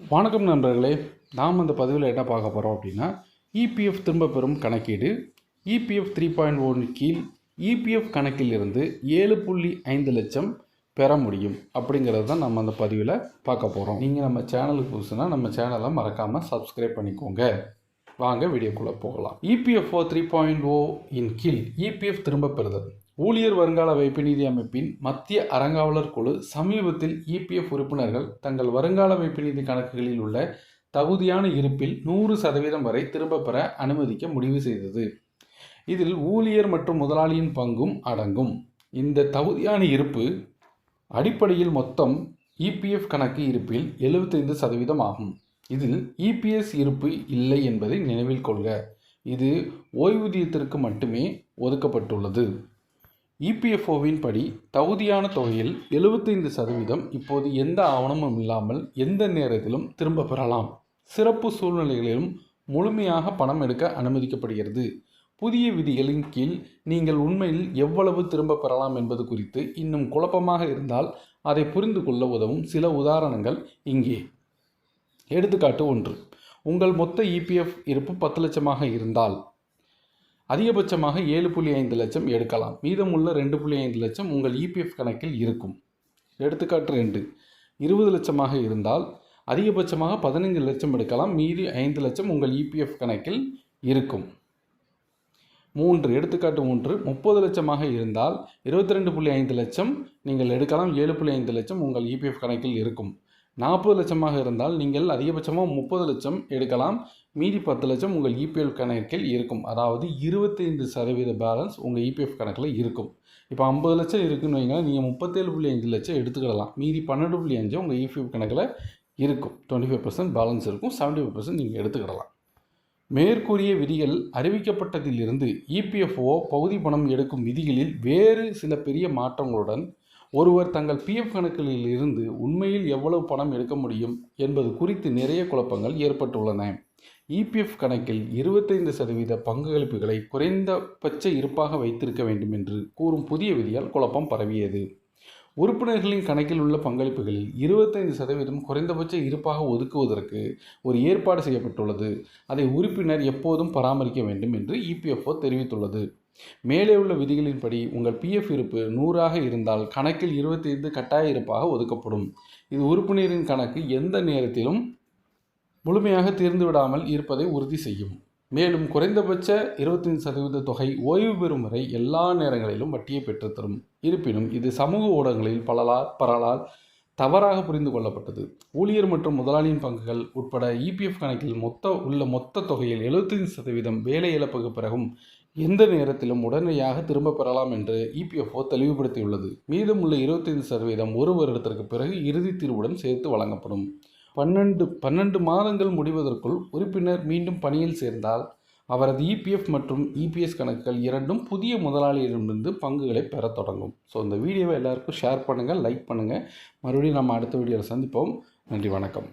வணக்கம் நண்பர்களே நாம் அந்த பதிவில் என்ன பார்க்க போகிறோம் அப்படின்னா இபிஎஃப் திரும்ப பெறும் கணக்கீடு. இபிஎஃப் த்ரீ பாயிண்ட் ஒன் கீழ் இபிஎஃப் கணக்கில் இருந்து ஏழு புள்ளி ஐந்து லட்சம் பெற முடியும் அப்படிங்கிறது தான் நம்ம அந்த பதிவில் பார்க்க போகிறோம் நீங்கள் நம்ம சேனலுக்கு புதுசுனா நம்ம சேனலை மறக்காமல் சப்ஸ்கிரைப் பண்ணிக்கோங்க. வாங்க வீடியோக்குள்ளே போகலாம். இபிஎஃப்ஓ த்ரீ பாயிண்ட் ஓ இன் கீழ் இபிஎஃப் திரும்ப பெறுதல். ஊழியர் வருங்கால வைப்பு நிதி அமைப்பின் மத்திய அறங்காவலர் குழு சமீபத்தில் இபிஎஃப் உறுப்பினர்கள் தங்கள் வருங்கால வைப்பு நிதி கணக்குகளில் உள்ள தகுதியான இருப்பில் நூறு சதவீதம் வரை திரும்ப பெற அனுமதிக்க முடிவு செய்தது. இதில் ஊழியர் மற்றும் முதலாளியின் பங்கும் அடங்கும். இந்த தகுதியான இருப்பு அடிப்படையில் மொத்தம் இபிஎஃப் கணக்கு இருப்பில் எழுபத்தைந்து சதவீதம் ஆகும். இதில் இபிஎஸ் இருப்பு இல்லை என்பதை நினைவில் கொள்க. இது ஓய்வூதியத்திற்கு மட்டுமே ஒதுக்கப்பட்டுள்ளது. இபிஎஃப்ஓவின் படி தகுதியான தொகையில் எழுபத்தைந்து சதவீதம் இப்போது எந்த ஆவணமும் இல்லாமல் எந்த நேரத்திலும் திரும்ப பெறலாம். சிறப்பு சூழ்நிலைகளிலும் முழுமையாக பணம் எடுக்க அனுமதிக்கப்படுகிறது. புதிய விதிகளின் கீழ் நீங்கள் உண்மையில் எவ்வளவு திரும்ப பெறலாம் என்பது குறித்து இன்னும் குழப்பமாக இருந்தால் அதை புரிந்து கொள்ள உதவும் சில உதாரணங்கள் இங்கே. எடுத்துக்காட்டு ஒன்று. உங்கள் மொத்த இபிஎஃப் இருப்பு பத்து லட்சமாக இருந்தால் அதிகபட்சமாக ஏழு புள்ளி ஐந்து லட்சம் எடுக்கலாம். மீதமுள்ள ரெண்டு புள்ளி ஐந்து லட்சம் உங்கள் இபிஎஃப் கணக்கில் இருக்கும். எடுத்துக்காட்டு ரெண்டு. இருபது லட்சமாக இருந்தால் அதிகபட்சமாக பதினைஞ்சு லட்சம் எடுக்கலாம். மீதி ஐந்து லட்சம் உங்கள் இபிஎஃப் கணக்கில் இருக்கும். மூன்று. எடுத்துக்காட்டு மூன்று. முப்பது லட்சமாக இருந்தால் இருபத்தி ரெண்டு புள்ளி ஐந்து லட்சம் நீங்கள் எடுக்கலாம். ஏழு புள்ளி ஐந்து லட்சம் உங்கள் இபிஎஃப் கணக்கில் இருக்கும். நாற்பது லட்சமாக இருந்தால் நீங்கள் அதிகபட்சமாக முப்பது லட்சம் எடுக்கலாம். மீதி பத்து லட்சம் உங்கள் இபிஎஃப் கணக்கில் இருக்கும். அதாவது இருபத்தைந்து சதவீத பேலன்ஸ் உங்கள் இபிஎஃப் கணக்கில் இருக்கும். இப்போ ஐம்பது லட்சம் இருக்குன்னு வைங்க நீங்கள் முப்பத்தேழு புள்ளி அஞ்சு லட்சம் எடுத்துக்கிடலாம். மீதி பன்னெண்டு புள்ளி அஞ்சு உங்கள் இபிஎஃப் கணக்கில் இருக்கும். டுவெண்ட்டி ஃபைவ் பர்சன்ட் பேலன்ஸ் இருக்கும். செவன்ட்டி ஃபைவ் பர்சன்ட் நீங்கள் எடுத்துக்கிடலாம். மேற்கூறிய விதிகள் அறிவிக்கப்பட்டதிலிருந்து இபிஎஃப்ஓ பகுதி பணம் எடுக்கும் விதிகளில் வேறு சில பெரிய மாற்றங்களுடன் ஒருவர் தங்கள் பிஎஃப் கணக்குகளில் இருந்து உண்மையில் எவ்வளவு பணம் எடுக்க முடியும் என்பது குறித்து நிறைய குழப்பங்கள் ஏற்பட்டுள்ளன. இபிஎஃப் கணக்கில் இருபத்தைந்து சதவீத பங்களிப்புகளை குறைந்தபட்ச இருப்பாக வைத்திருக்க வேண்டும் என்று கூறும் புதிய விதியால் குழப்பம் பரவியது. உறுப்பினர்களின் கணக்கில் உள்ள பங்களிப்புகளில் இருபத்தைந்து சதவீதம் குறைந்தபட்ச இருப்பாக ஒதுக்குவதற்கு ஒரு ஏற்பாடு செய்யப்பட்டுள்ளது. அதை உறுப்பினர் எப்போதும் பராமரிக்க வேண்டும் என்று இபிஎஃப்ஓ தெரிவித்துள்ளது. மேலே உள்ள விதிகளின்படி உங்கள் பிஎஃப் இருப்பு நூறாக இருந்தால் கணக்கில் இருபத்தைந்து கட்டாய இருப்பாக ஒதுக்கப்படும். இது உறுப்பினரின் கணக்கு எந்த நேரத்திலும் முழுமையாக தீர்ந்துவிடாமல் இருப்பதை உறுதி செய்யும். மேலும் குறைந்தபட்ச இருபத்தைந்து சதவீத தொகை ஓய்வு பெறும் வரை எல்லா நேரங்களிலும் வட்டியை பெற்றுத்தரும். இருப்பினும் இது சமூக ஊடகங்களில் பலலால் பரலால் தவறாக புரிந்து கொள்ளப்பட்டது. ஊழியர் மற்றும் முதலாளியின் பங்குகள் உட்பட இபிஎஃப் கணக்கில் மொத்த உள்ள மொத்த தொகையில் எழுபத்தைந்து சதவீதம் வேலை இழப்புக்கு பிறகும் எந்த நேரத்திலும் உடனடியாக திரும்ப பெறலாம் என்று இபிஎஃப்ஓ தெளிவுபடுத்தியுள்ளது. மீதமுள்ள இருபத்தைந்து சதவீதம் ஒரு வருடத்திற்கு பிறகு இறுதி தீர்வுடன் சேர்த்து வழங்கப்படும். பன்னெண்டு பன்னெண்டு மாதங்கள் முடிவதற்குள் உறுப்பினர் மீண்டும் பணியில் சேர்ந்தால் அவரது இபிஎஃப் மற்றும் இபிஎஸ் கணக்குகள் இரண்டும் புதிய முதலாளியிடமிருந்து பங்குகளை பெறத் தொடங்கும். ஸோ இந்த வீடியோவை எல்லாருக்கும் ஷேர் பண்ணுங்கள் லைக் பண்ணுங்கள் மறுபடியும் நம்ம அடுத்த வீடியோவில் சந்திப்போம். நன்றி வணக்கம்.